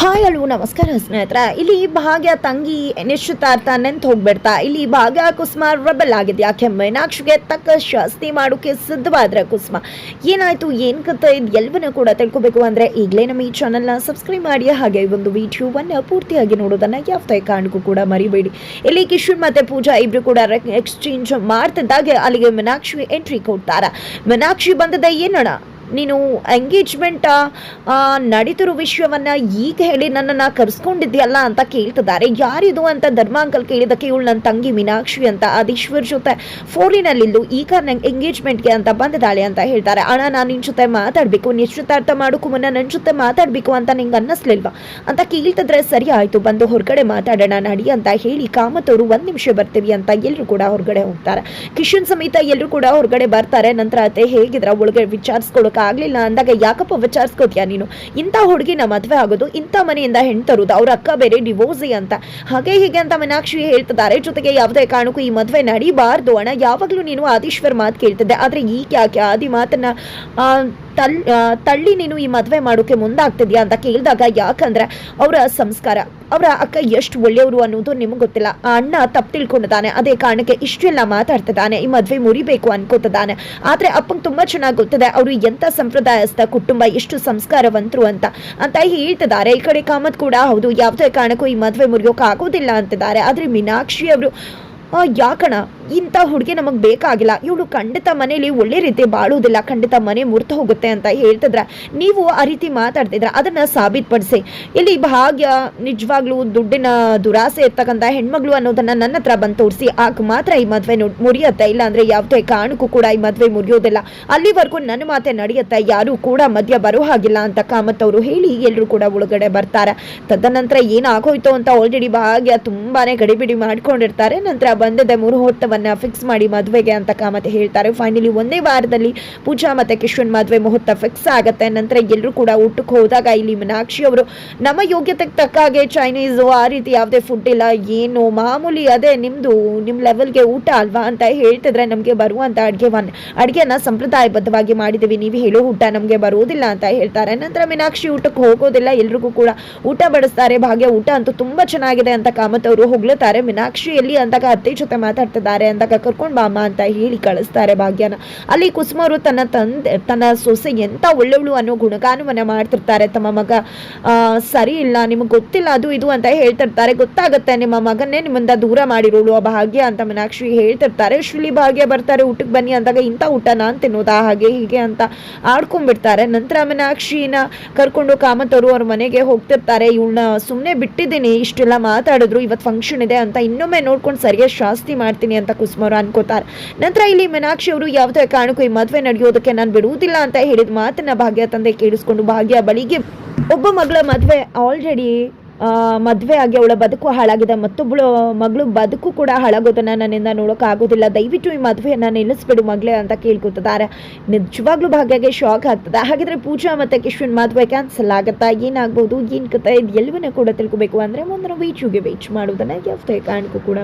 Hi ಅಲ್ವು ನಮಸ್ಕಾರ, ಸ್ನೇಹಿತರೆ. ಇಲ್ಲಿ ಭಾಗ್ಯ ತಂಗಿ ನಿಶ್ಚಿತಾರ್ಥ ನೆಂತು ಹೋಗ್ಬಿಡ್ತಾ. ಇಲ್ಲಿ ಭಾಗ್ಯ ಕುಸುಮ ರಬಲ್ ಆಗಿದೆ ಯಾಕೆ ಮೀನಾಕ್ಷಿಗೆ ತಕ್ಕ ಶಾಸ್ತಿ ಮಾಡೋಕೆ ಸಿದ್ಧವಾದ್ರೆ ಕುಸುಮ. ಏನಾಯ್ತು, ಏನ್ ಕತೆ ಇದು ಎಲ್ಲವನ್ನೂ ಕೂಡ ತಿಳ್ಕೊಬೇಕು ಅಂದ್ರೆ ಈಗಲೇ ನಮ್ಮ ಈ ಚಾನಲ್ನ ಸಬ್ಸ್ಕ್ರೈಬ್ ಮಾಡಿ. ಹಾಗೆ ಈ ಒಂದು ವಿಡಿಯೋವನ್ನ ಪೂರ್ತಿಯಾಗಿ ನೋಡೋದನ್ನ ಯಾವುದೇ ಕಾರಣಕ್ಕೂ ಕೂಡ ಮರಿಬೇಡಿ. ಇಲ್ಲಿ ಕಿಶೋರ್ ಮತ್ತೆ ಪೂಜಾ ಇಬ್ರು ಕೂಡ ಎಕ್ಸ್ಚೇಂಜ್ ಮಾಡ್ತಿದ್ದಾಗ. ಅಲ್ಲಿಗೆ ಮೀನಾಕ್ಷಿ ಎಂಟ್ರಿ ಕೊಡ್ತಾರ. ಮೀನಾಕ್ಷಿ ಬಂದದ ಏನಣ್ಣ? ನೀನು ಎಂಗೇಜ್ಮೆಂಟ್ ನಡೀತಿರೋ ವಿಷಯವನ್ನು ಈಗ ಹೇಳಿ ನನ್ನನ್ನು ಕರೆಸ್ಕೊಂಡಿದ್ಯಲ್ಲ ಅಂತ ಕೇಳ್ತಿದ್ದಾರೆ. ಯಾರಿದು ಅಂತ ಧರ್ಮಾಂಕಲ್ ಕೇಳಿದಕ್ಕೆ ಇವಳು ನನ್ನ ತಂಗಿ ಮೀನಾಕ್ಷಿ ಅಂತ ಅದೀಶ್ವರ್ ಜೊತೆ ಫೋರಿನಲ್ಲಿದ್ದು ಈಗ ನಂಗೆ ಎಂಗೇಜ್ಮೆಂಟ್ಗೆ ಅಂತ ಬಂದಿದ್ದಾಳೆ ಅಂತ ಹೇಳ್ತಾರೆ. ಅಣ್ಣ, ನಾನು ನಿನ್ನ ಜೊತೆ ಮಾತಾಡಬೇಕು, ನಿಶ್ಚಿತಾರ್ಥ ಮಾಡೋಕ್ಕೂ ಮುನ್ನ ನನ್ನ ಜೊತೆ ಮಾತಾಡಬೇಕು ಅಂತ ನಿಂಗೆ ಅನ್ನಿಸ್ಲಿಲ್ವಾ? ಅಂತ ಕೇಳ್ತಿದ್ರೆ ಸರಿ ಆಯಿತು, ಬಂದು ಹೊರಗಡೆ ಮಾತಾಡೋಣ, ನಡಿ ಅಂತ ಹೇಳಿ ಕಾಮತವರು ಒಂದು ನಿಮಿಷ ಬರ್ತೀವಿ ಅಂತ ಎಲ್ಲರೂ ಕೂಡ ಹೊರಗಡೆ ಹೋಗ್ತಾರೆ. ಕಿಶನ್ ಸಮೇತ ಎಲ್ಲರೂ ಕೂಡ ಹೊರಗಡೆ ಬರ್ತಾರೆ. ನಂತರ ಅತ್ತೆ ಹೇಗಿದ್ರ ಒಳಗೆ ವಿಚಾರಿಸ್ಕೊಳಕ್ ಆಗ್ಲಿಲ್ಲ ಅಂದಾಗ ಯಾಕಪ್ಪ ವಿಚಾರಿಸ್ಕೋತೀಯ ನೀನು? ಇಂಥ ಹುಡುಗಿನ ಮದುವೆ ಆಗೋದು, ಇಂಥ ಮನೆಯಿಂದ ಹೆಣ್ಣು ತರುದು ಅವ್ರ ಅಕ್ಕ ಬೇರೆ ಡಿವೋರ್ಸಿ ಅಂತ. ಹಾಗೆ ಹೀಗೆ ಅಂತ ಮೀನಾಕ್ಷಿ ಹೇಳ್ತಿದ್ದಾರೆ. ಜೊತೆಗೆ ಯಾವುದೇ ಕಾರಣಕ್ಕೂ ಈ ಮದುವೆ ನಡೀಬಾರ್ದು ಅಣ್ಣ. ಯಾವಾಗಲೂ ನೀನು ಆದೀಶ್ವರ್ ಮಾತು ಕೇಳ್ತಿದ್ದೆ. ಆದ್ರೆ ಈಗ ಯಾಕೆ ಆದಿ ಮಾತನ್ನ ತಲ್ ತಳ್ಳಿ ನೀನು ಈ ಮದುವೆ ಮಾಡೋಕೆ ಮುಂದಾಗ್ತಿದ್ಯಾ ಅಂತ ಕೇಳಿದಾಗ ಯಾಕಂದ್ರೆ ಅವರ ಸಂಸ್ಕಾರ, ಅವರ ಅಕ್ಕ ಎಷ್ಟು ಒಳ್ಳೆಯವರು ಅನ್ನೋದು ನಿಮಗೆ ಗೊತ್ತಿಲ್ಲ. ಆ ಅಣ್ಣ ತಪ್ಪು ತಿಳ್ಕೊಂಡಿದ್ದಾನೆ, ಅದೇ ಕಾರಣಕ್ಕೆ ಇಷ್ಟೆಲ್ಲ ಮಾತಾಡ್ತಿದ್ದಾನೆ, ಈ ಮದುವೆ ಮುರಿಬೇಕು ಅನ್ಕೋತಿದ್ದಾನೆ. ಆದ್ರೆ ಅಪ್ಪಂಗೆ ತುಂಬಾ ಚೆನ್ನಾಗಿ ಗೊತ್ತಿದೆ, ಅವರು ಎಂತ ಸಂಪ್ರದಾಯಸ್ಥ ಕುಟುಂಬ, ಎಷ್ಟು ಸಂಸ್ಕಾರವಂತರು ಅಂತ ಅಂತ ಹೇಳ್ತಿದ್ದಾರೆ. ಈ ಕಡೆ ಕಾಮತ್ ಕೂಡ ಹೌದು, ಯಾವುದೇ ಕಾರಣಕ್ಕೂ ಈ ಮದುವೆ ಮುರಿಯೋಕೆ ಆಗೋದಿಲ್ಲ ಅಂತಿದ್ದಾರೆ. ಆದ್ರೆ ಮೀನಾಕ್ಷಿ ಅವರು ಯಾಕಣ? ಇಂಥ ಹುಡುಗಿ ನಮಗೆ ಬೇಕಾಗಿಲ್ಲ. ಇವಳು ಖಂಡಿತ ಮನೇಲಿ ಒಳ್ಳೆ ರೀತಿ ಬಾಳುವುದಿಲ್ಲ. ಖಂಡಿತ ಮನೆ ಮುರ್ತ ಹೋಗುತ್ತೆ ಅಂತ ಹೇಳ್ತಿದ್ರ ನೀವು ಆ ರೀತಿ ಮಾತಾಡ್ತಿದ್ರ ಅದನ್ನ ಸಾಬೀತುಪಡಿಸಿ. ಇಲ್ಲಿ ಭಾಗ್ಯ ನಿಜವಾಗ್ಲೂ ದುಡ್ಡಿನ ದುರಾಸೆ ಇರ್ತಕ್ಕಂಥ ಹೆಣ್ಮಗಳು ಅನ್ನೋದನ್ನ ನನ್ನ ಹತ್ರ ಬಂದು ತೋರಿಸಿ. ಆಗ ಮಾತ್ರ ಈ ಮದುವೆ ಮುರಿಯುತ್ತೆ. ಇಲ್ಲ ಅಂದರೆ ಯಾವುದೇ ಕಾರಣಕ್ಕೂ ಕೂಡ ಈ ಮದುವೆ ಮುರಿಯೋದಿಲ್ಲ. ಅಲ್ಲಿವರೆಗೂ ನನ್ನ ಮಾತೆ ನಡೆಯುತ್ತೆ. ಯಾರು ಕೂಡ ಮಧ್ಯ ಬರೋ ಹಾಗಿಲ್ಲ ಅಂತ ಕಾಮತ್ ಅವರು ಹೇಳಿ ಎಲ್ಲರೂ ಕೂಡ ಒಳಗಡೆ ಬರ್ತಾರೆ. ತದನಂತರ ಏನಾಗೋಯ್ತು ಅಂತ ಆಲ್ರೆಡಿ ಭಾಗ್ಯ ತುಂಬಾನೇ ಗಡಿಬಿಡಿ ಮಾಡ್ಕೊಂಡಿರ್ತಾರೆ. ನಂತರ ಬಂದಿದ್ದ ಮುಹೂರ್ತವನ್ನ ಫಿಕ್ಸ್ ಮಾಡಿ ಮದುವೆಗೆ ಅಂತ ಕಾಮತ್ ಹೇಳ್ತಾರೆ. ಫೈನಲಿ ಒಂದೇ ವಾರದಲ್ಲಿ ಪೂಜಾ ಮತ್ತು ಕಿಶನ್ ಮದುವೆ ಮುಹೂರ್ತ ಫಿಕ್ಸ್ ಆಗುತ್ತೆ. ನಂತರ ಎಲ್ಲರೂ ಕೂಡ ಊಟಕ್ಕೆ ಹೋದಾಗ ಇಲ್ಲಿ ಮೀನಾಕ್ಷಿ ಅವರು, ನಮ್ಮ ಯೋಗ್ಯತೆಗೆ ತಕ್ಕ ಹಾಗೆ ಚೈನೀಸು ಆ ರೀತಿ ಯಾವುದೇ ಫುಡ್ ಇಲ್ಲ. ಏನು? ಮಾಮೂಲಿ ಅದೇ ನಿಮ್ಮದು ನಿಮ್ಮ ಲೆವೆಲ್ಗೆ ಊಟ ಅಲ್ವಾ? ಅಂತ ಹೇಳ್ತಿದ್ರೆ ನಮಗೆ ಬರುವಂಥ ಅಡುಗೆವನ್ನ ಅಡುಗೆನ ಸಂಪ್ರದಾಯಬದ್ಧವಾಗಿ ಮಾಡಿದ್ದೀವಿ. ನೀವು ಹೇಳೋ ಊಟ ನಮಗೆ ಬರುವುದಿಲ್ಲ ಅಂತ ಹೇಳ್ತಾರೆ. ನಂತರ ಮೀನಾಕ್ಷಿ ಊಟಕ್ಕೆ ಹೋಗೋದಿಲ್ಲ. ಎಲ್ರಿಗೂ ಕೂಡ ಊಟ ಬಡಿಸ್ತಾರೆ. ಭಾಗ್ಯ ಊಟ ಅಂತೂ ತುಂಬ ಚೆನ್ನಾಗಿದೆ ಅಂತ ಕಾಮತ್ ಅವರು ಹೊಗಳುತ್ತಾರೆ ಮೀನಾಕ್ಷಿ ಎಲ್ಲಿ ಅಂದಾಗ ಅತ್ತೆ ಜೊತೆ ಮಾತಾಡ್ತಿದ್ದಾರೆ. ಅಂದಾಗ ಕರ್ಕೊಂಡು ಬಾಮ ಅಂತ ಹೇಳಿ ಕಳಿಸ್ತಾರೆ ಭಾಗ್ಯನ. ಅಲ್ಲಿ ಕುಸುಮರು ತನ್ನ ತಂದೆ, ತನ್ನ ಸೊಸೆ ಎಂತ ಒಳ್ಳೆವಳು ಅನ್ನೋ ಗುಣಗಾನವನ್ನ ಮಾಡ್ತಿರ್ತಾರೆ. ತಮ್ಮ ಮಗ ಸರಿ ಇಲ್ಲ, ನಿಮಗೆ ಗೊತ್ತಿಲ್ಲ, ಅದು ಇದು ಅಂತ ಹೇಳ್ತಿರ್ತಾರೆ. ಗೊತ್ತಾಗುತ್ತೆ, ನಿಮ್ಮ ಮಗನ್ನೇ ನಿಮ್ಮಿಂದ ದೂರ ಮಾಡಿರೋಳು ಆ ಭಾಗ್ಯ ಅಂತ ಮೀನಾಕ್ಷಿ ಹೇಳ್ತಿರ್ತಾರೆ. ಶ್ರೀಲಿ ಭಾಗ್ಯ ಬರ್ತಾರೆ ಊಟಕ್ಕೆ ಬನ್ನಿ ಅಂದಾಗ ಇಂಥ ಊಟ ನಾನು ತಿನ್ನೋದಾ, ಹಾಗೆ ಹೀಗೆ ಅಂತ ಆಡ್ಕೊಂಡ್ಬಿಡ್ತಾರೆ. ನಂತರ ಮೀನಾಕ್ಷಿನ ಕರ್ಕೊಂಡು ಕಾಮತರು ಅವ್ರ ಮನೆಗೆ ಹೋಗ್ತಿರ್ತಾರೆ. ಇವಳನ್ನ ಸುಮ್ಮನೆ ಬಿಟ್ಟಿದ್ದೀನಿ, ಇಷ್ಟೆಲ್ಲ ಮಾತಾಡಿದ್ರು ಇವತ್ತು ಫಂಕ್ಷನ್ ಇದೆ ಅಂತ ಇನ್ನೊಮ್ಮೆ ನೋಡ್ಕೊಂಡು ಸರಿಯಾಗಿ ಶಾಸ್ತಿ ಮಾಡ್ತೀನಿ ಅಂತ ಕುಸುಮವ್ರು ನಂತರ ಇಲ್ಲಿ ಮೀನಾಕ್ಷಿ ಅವರು ಯಾವುದೇ ಕಾರಣಕ್ಕೂ ಈ ಮದುವೆ ನಡೆಯೋದಕ್ಕೆ ನಾನು ಬಿಡುವುದಿಲ್ಲ ಅಂತ ಹೇಳಿದ ಮಾತನ್ನ ಭಾಗ್ಯ ತಂದೆ ಕೇಳಿಸ್ಕೊಂಡು ಭಾಗ್ಯ ಬಳಿಗೆ ಒಬ್ಬ ಮಗಳ ಮದುವೆ ಆಲ್ರೆಡಿ ಮದುವೆ ಆಗಿ ಅವಳ ಬದುಕು ಹಾಳಾಗಿದೆ. ಮತ್ತೊಬ್ಬಳು ಮಗಳು ಬದುಕು ಕೂಡ ಹಾಳಾಗೋದನ್ನ ನನ್ನಿಂದ ನೋಡೋಕ್ಕಾಗೋದಿಲ್ಲ ದಯವಿಟ್ಟು ಈ ಮದುವೆಯನ್ನು ನಿಲ್ಲಿಸ್ಬಿಡು ಮಗಳೇ ಅಂತ ಕೇಳ್ಕೊತಿದ್ದಾರೆ. ನಿಜವಾಗ್ಲೂ ಭಾಗ್ಯಗೆ ಶಾಕ್ ಆಗ್ತದೆ. ಹಾಗಿದ್ರೆ ಪೂಜಾ ಮತ್ತೆ ಕಿಶ್ವಿನ್ ಮದುವೆ ಕ್ಯಾನ್ಸಲ್ ಆಗುತ್ತಾ? ಏನಾಗ್ಬೋದು? ಏನು ಕತೆ ಇದು ಎಲ್ಲವನ್ನೂ ಕೂಡ ತಿಳ್ಕೊಬೇಕು. ಅಂದರೆ ಮುಂದಿನ ವೀಚುಗೆ ವೇಚ್ ಮಾಡೋದನ್ನ ಯಾವುದೇ ಕಾರಣಕ್ಕೂ ಕೂಡ